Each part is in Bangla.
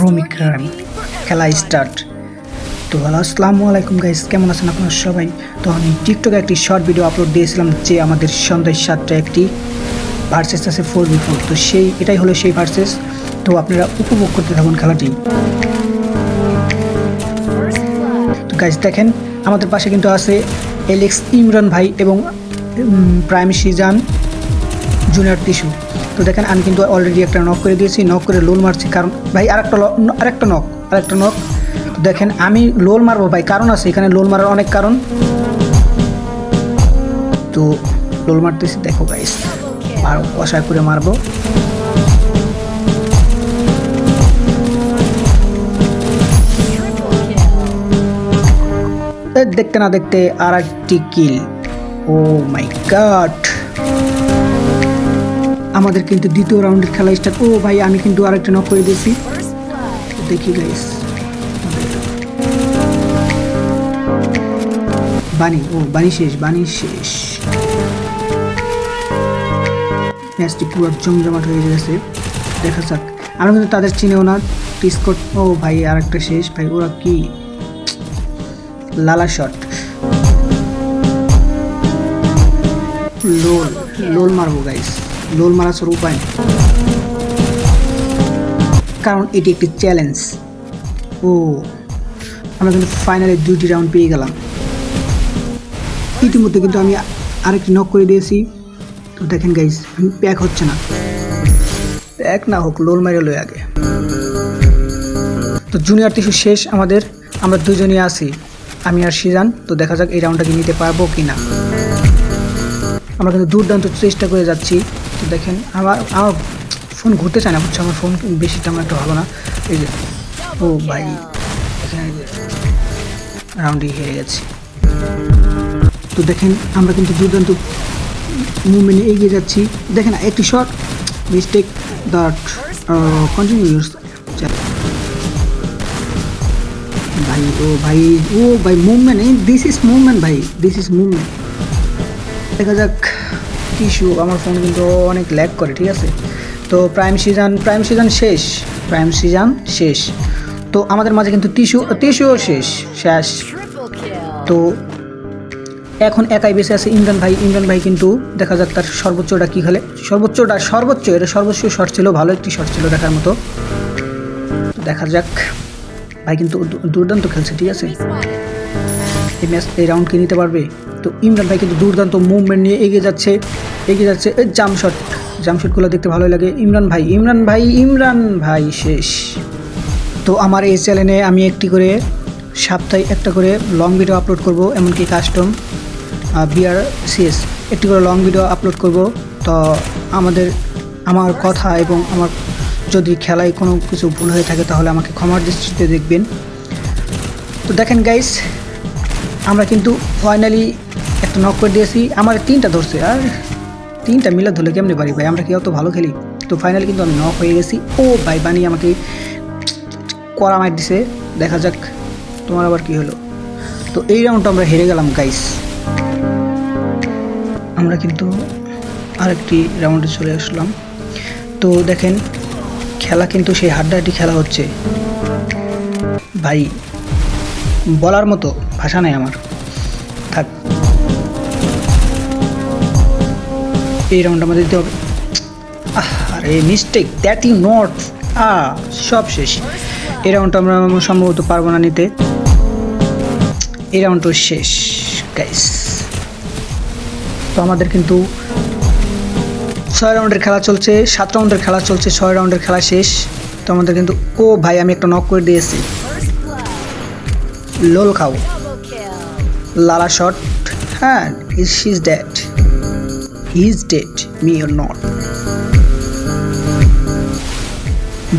ক্রমিক রান, খেলা স্টার্ট তো হ্যালো, আসসালামু আলাইকুম গাইস কেমন আছেন আপনারা সবাই? তো আমি টিকটকে একটি শর্ট ভিডিও আপলোড দিয়েছিলাম যে আমাদের সন্ধ্যায় সাতটা একটি ভার্সেস আছে ফোর বি ফোর তো সেই, এটাই হলো সেই ভার্সেস তো আপনারা উপভোগ করতে থাকুন খেলাটি। তো গাইস দেখেন, আমাদের পাশে কিন্তু আছে এলেক্স ইমরান ভাই এবং প্রাইম সিজান, জুনিয়র টিস্যু তো দেখেন, আমি কিন্তু অলরেডি একটা নক করে দিয়েছি নক করে লোল মারছি। কারণ ভাই, আরেকটা আরেকটা নক আরেকটা নক তো দেখেন, আমি লোল মারবো ভাই, কারণ আছে, এখানে লোল মারার অনেক কারণ। তো লোল মারতেছি, দেখো গাইস আর কষায় করে মারবো। দেখতে না দেখতে আর একটি কিল ও মাই গড আমাদের কিন্তু দ্বিতীয় রাউন্ডের খেলা স্টার্ট ও ভাই, আমি কিন্তু আরেকটা নক করে দিয়েছি। দেখি গাইস বানি, ও, বানি শেষ বানি শেষ। ম্যাচটি পুরো জমজমাট হয়ে গেছে। দেখা যাক। আমরা কিন্তু তাদের চিনেও না। টিসকট ও ভাই, আরেকটা শেষ। ভাই, ওরা কি? লালা শট লোল লোল মারবো গাইস লোল মারা ছাড়া উপায়। কারণ এটি একটি চ্যালেঞ্জ ও, আমরা কিন্তু ফাইনালে দুইটি রাউন্ড পেয়ে গেলাম। ইতিমধ্যে কিন্তু আমি আরেকটি নক করে দিয়েছি। তো দেখেন গাইস প্যাক হচ্ছে না। প্যাক না হোক, লোল মারে লই আগে। তো জুনিয়র টিস্যু শেষ আমাদের। আমরা দুজনই আছি। আমি আর সিজান তো দেখা যাক এই রাউন্ডটা কি নিতে পারব কি না আমরা কিন্তু দুর্দান্ত চেষ্টা করে যাচ্ছি। তো দেখেন আমার আমার ফোন ঘুরতে চায় না, বুঝছ? আমার ফোন বেশি তেমন একটা ভালো না। এই যে, ও ভাই, এখানে রাউন্ডই হেরে গেছি। তো দেখেন, আমরা কিন্তু দুর্দান্ত মুভমেন্টে এগিয়ে যাচ্ছি। দেখেন একটি শট মিস্টেক দ্যাট কন্টিনিউস ভাই, ও ভাই ও ভাই মুভমেন্ট দিস ইজ মুভমেন্ট ভাই দিস ইজ মুভমেন্ট দেখা যাক। টিস্যু আমার ফোন কিন্তু অনেক ল্যাগ করে, ঠিক আছে? তো প্রাইম সিজন প্রাইম সিজন শেষ প্রাইম সিজন শেষ। তো আমাদের মাঝে কিন্তু টিস্যু টিস্যুও শেষ শেষ। তো এখন একাই বেঁচে আছে ইমরান ভাই। ইমরান ভাই কিন্তু দেখা যাক তার সর্বোচ্চটা কী খেলে। সর্বোচ্চটা, সর্বোচ্চ, এটা সর্বোচ্চ শট ছিল, ভালো একটি শট ছিল দেখার মতো। দেখা যাক। ভাই কিন্তু দুর্দান্ত খেলছে, ঠিক আছে? এই ম্যাচ এই রাউন্ডকে নিতে পারবে? তো ইমরান ভাই কিন্তু দুর্দান্ত মুভমেন্ট নিয়ে এগিয়ে যাচ্ছে এগিয়ে যাচ্ছে, এই জাম শট জাম শটগুলো দেখতে ভালোই লাগে। ইমরান ভাই ইমরান ভাই ইমরান ভাই, শেষ। তো আমার এই চ্যানেলে আমি একটি করে, সপ্তাহে একটা করে লং ভিডিও আপলোড করব, এমনকি কাস্টম বিআর সিএস একটি করে লং ভিডিও আপলোড করব। তো আমাদের, আমার কথা এবং আমার যদি খেলায় কোনো কিছু ভুল হয়ে থাকে, তাহলে আমাকে ক্ষমার দৃষ্টিতে দেখবেন। তো দেখেন গাইস আমরা কিন্তু ফাইনালি একটা নক করে দিয়েছি। আমার তিনটা ধরছে। আর তিনটা মিলে ধরলে কেমনি পারি ভাই? আমরা কি অত ভালো খেলি? তো ফাইনালি কিন্তু আমি নক হয়ে গেছি। ও ভাই বানি আমাকে কড়া মার দিছে। দেখা যাক তোমার আবার কি হলো। তো এই রাউন্ডটা আমরা হেরে গেলাম গাইস আমরা কিন্তু আরেকটি রাউন্ডে চলে আসলাম। তো দেখেন, খেলা কিন্তু সেই হাড্ডাহাড্ডি খেলা হচ্ছে। ভাই, বলার মতো ভাষা নাই আমার। থাক। এই রাউন্ড আমাদের দিতে হবে। আরে mistake that you not a সব শেষ। এই রাউন্ডটা আমরা সম্ভবত পারব না নিতে। এই রাউন্ডটা শেষ গাইস তো আমাদের কিন্তু ছয় রাউন্ডের খেলা চলছে, সাত রাউন্ডের খেলা চলছে, ছয় রাউন্ডের খেলা শেষ। তো আমাদের কিন্তু, ও ভাই, আমি একটা নক করে দিয়েছি। লোল খাও। লালা শট হ্যাঁ she is he is dead me or not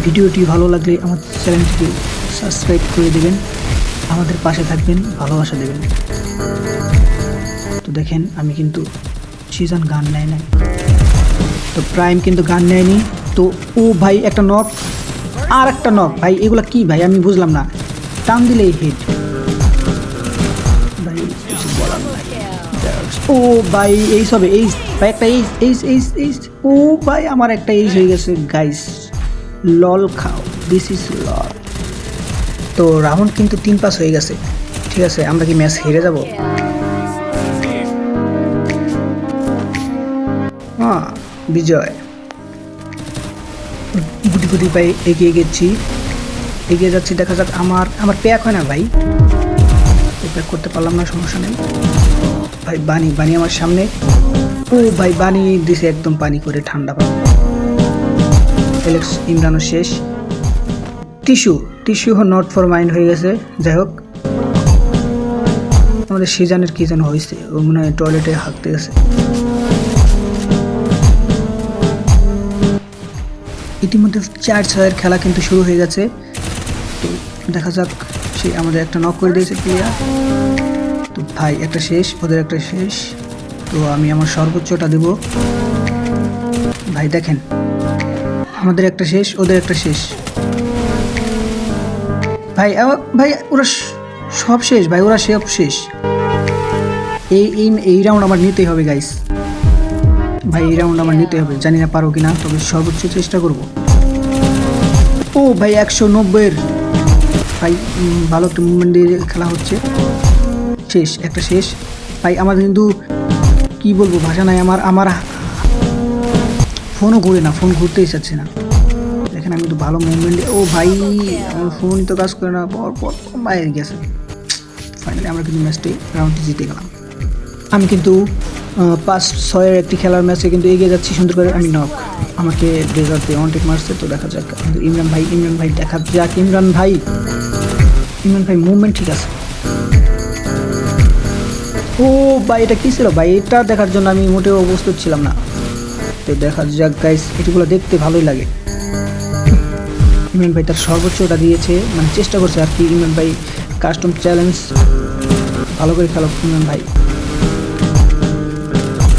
ভিডিওটি ভালো লাগলে আমার চ্যানেলটিকে সাবস্ক্রাইব করে দেবেন আমাদের পাশে থাকবেন ভালোবাসা দেবেন। তো দেখেন আমি কিন্তু সিজন গান নেয় নাই। তো প্রাইম কিন্তু গান নেয়নি। তো ও ভাই একটা নক আর একটা নক ভাই এগুলো কি ভাই? আমি বুঝলাম না। টান দিলেই হিট ও ভাই এই সবে এই ভাই একটা এই এই এই এই ও ভাই, আমার একটা এইস হয়ে গেছে। গাইস লল খাও। দিস ইজ লট তো রাউন্ড কিন্তু তিন পাস হয়ে গেছে। ঠিক আছে, আমরা কি ম্যাচ হেরে যাব? হ্যাঁ বিজয়। গুটি গুটি পাই এগিয়ে গেছি। এগিয়ে যাচ্ছি, দেখা যাক আমার আমার প্যাক হয় না ভাই? প্যাক করতে পারলাম না, সমস্যা নেই। ভাই বানি বানি আমার সামনে। ও ভাই বানিয়ে দিছে একদম পানি করে ঠান্ডা পানি। এলেক্স ইমরানও শেষ। Tissue tissue not for mind হয়ে গেছে। যাই হোক। আমাদের সিজানের কি যেন হয়েছে, ও মনে হয় টয়লেটে হাঁকতে গেছে। ইতিমধ্যে চার ছয়ের খেলা কিন্তু শুরু হয়ে গেছে। তো দেখা যাক, সে আমাদের একটা নক করে দিয়েছে প্লেয়ার তো ভাই, একটা শেষ, ওদের একটা শেষ। তো আমি আমার সর্বোচ্চটা দেব। ভাই, দেখেন। আমাদের একটা শেষ, ওদের একটা শেষ। ভাই ভাই, ওরা সব শেষ, ভাই, ওরা সব শেষ। এই এই এই রাউন্ড আমার নিতেই হবে গাইস ভাই, এই রাউন্ড আমার নিতে হবে। জানি না পারো কিনা, তবে সর্বোচ্চ চেষ্টা করব। ও, ভাই, একশো নব্বইয়ের। ভাই ভালো একটা মুভমেন্ট দিয়ে খেলা হচ্ছে। শেষ, একটা শেষ। ভাই আমার কিন্তু কি বলব? ভাষা নাই, আমার আমার ফোনও ঘুরে না, ফোন ঘুরতেই চাচ্ছে না। দেখেন, আমি তো ভালো মুভমেন্ট ও ভাই আমার ফোন তো কাজ করে না, পর পর বাইরে গেছে ফাইনালি আমরা কিন্তু ম্যাচটি রাউন্ডটি জিতে গেলাম। আমি কিন্তু পাঁচ, ছয়ের একটি খেলার ম্যাচে কিন্তু এগিয়ে যাচ্ছি, সুন্দর করে। আমি নক আমাকে ডেজার্ট দিয়ে অনটেক মারছে তো দেখা যাক। কিন্তু ইমরান ভাই ইমরান ভাই দেখা যাক। ইমরান ভাই ইমরান ভাই মুভমেন্ট ঠিক আছে। ও ভাই, এটা কী ছিল? ভাই, এটা দেখার জন্য আমি মোটেও প্রস্তুত ছিলাম না। তো দেখা যাক গাইস এটিগুলো দেখতে ভালোই লাগে। ইমরান ভাই তার সর্বোচ্চটা দিয়েছে মানে চেষ্টা করছে আর কি। ইমরান ভাই কাস্টম চ্যালেঞ্জ ভালো করে খেলো ইমরান ভাই।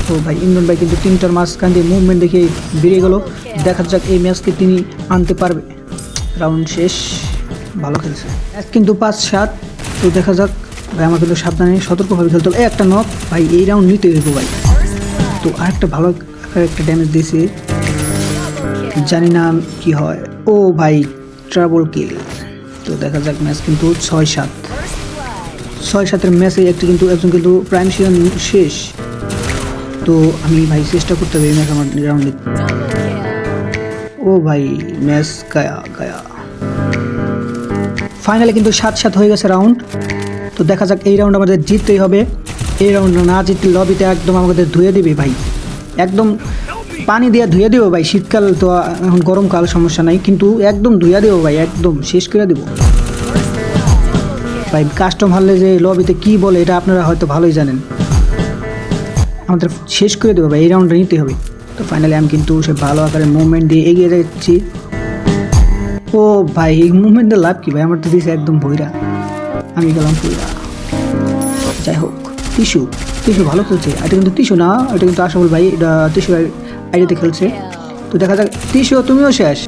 তো ভাই, ইমরান ভাই কিন্তু তিনটার মাঝখান দিয়ে মুভমেন্ট দেখে বেরিয়ে গেল। দেখা যাক এই ম্যাচকে তিনি আনতে পারবে। রাউন্ড শেষ, ভালো খেলছে। কিন্তু পাঁচ সাত, তো দেখা যাক। ভাই আমার কিন্তু সাবধানে, সতর্কভাবে খেলতে হবে। একটা নক ভাই, এই রাউন্ড নিতে হইব ভাই। তো আরেকটা ভালো একটা ড্যামেজ দিয়েছে। জানি না কি হয়। ও ভাই ট্রাবল কিল তো দেখা যাক ম্যাচ কিন্তু ছয় সাত ছয় সাতের ম্যাচে একটি কিন্তু একজন কিন্তু প্রাইম সিজন শেষ। তো আমি ভাই চেষ্টা করতে হবে এই ম্যাচ আমার রাউন্ড ও ভাই ম্যাচ গায়া গায়া। ফাইনালে কিন্তু সাত সাত হয়ে গেছে রাউন্ড তো দেখা যাক এই রাউন্ড আমাদের জিততেই হবে। এই রাউন্ড না জিতলে লবিতে একদম আমাদের ধুয়ে দিবে ভাই। একদম পানি দিয়ে ধুয়ে দেবো ভাই। শীতকাল তো এখন গরমকাল, সমস্যা নাই। কিন্তু একদম ধুয়ে দেবো ভাই, একদম শেষ করে দেবো। ভাই কাস্টম হারলে যে লবিতে কি বলে, এটা আপনারা হয়তো ভালোই জানেন। আমাদের শেষ করে দেবো ভাই, এই রাউন্ডটা নিতে হবে। তো ফাইনালি আমি কিন্তু সে ভালো আকারে মুভমেন্ট দিয়ে এগিয়ে যাচ্ছি। ও ভাই, এই মুভমেন্টের লাভ কি ভাই? আমার তো দিয়েছে একদম ভৈরা আমি গেলাম ভৈরা যাই হোক টিস্যু টিস্যু ভালো খেলছে। এটা কিন্তু টিস্যু না, এটা কিন্তু আশাফুল ভাই, এটা টিস্যু আইডিয়াতে খেলছে। তো দেখা যাক টিস্যু তুমিও শেষ।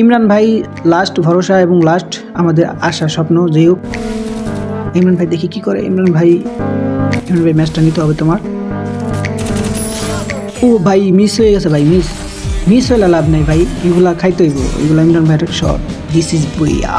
ইমরান ভাই লাস্ট ভরসা এবং লাস্ট আমাদের আশা, স্বপ্ন, যেই হোক। ইমরান ভাই দেখি কি করে। ইমরান ভাই ইমরান ভাই ম্যাচটা নিতে হবে তোমার। ও ভাই মিস হয়ে গেছে ভাই মিস মিস হলে লাভ নাই ভাই, এগুলা খাইতে হইব। এগুলা ইমরান ভাইয়ের শট দিস ইজ বইয়া।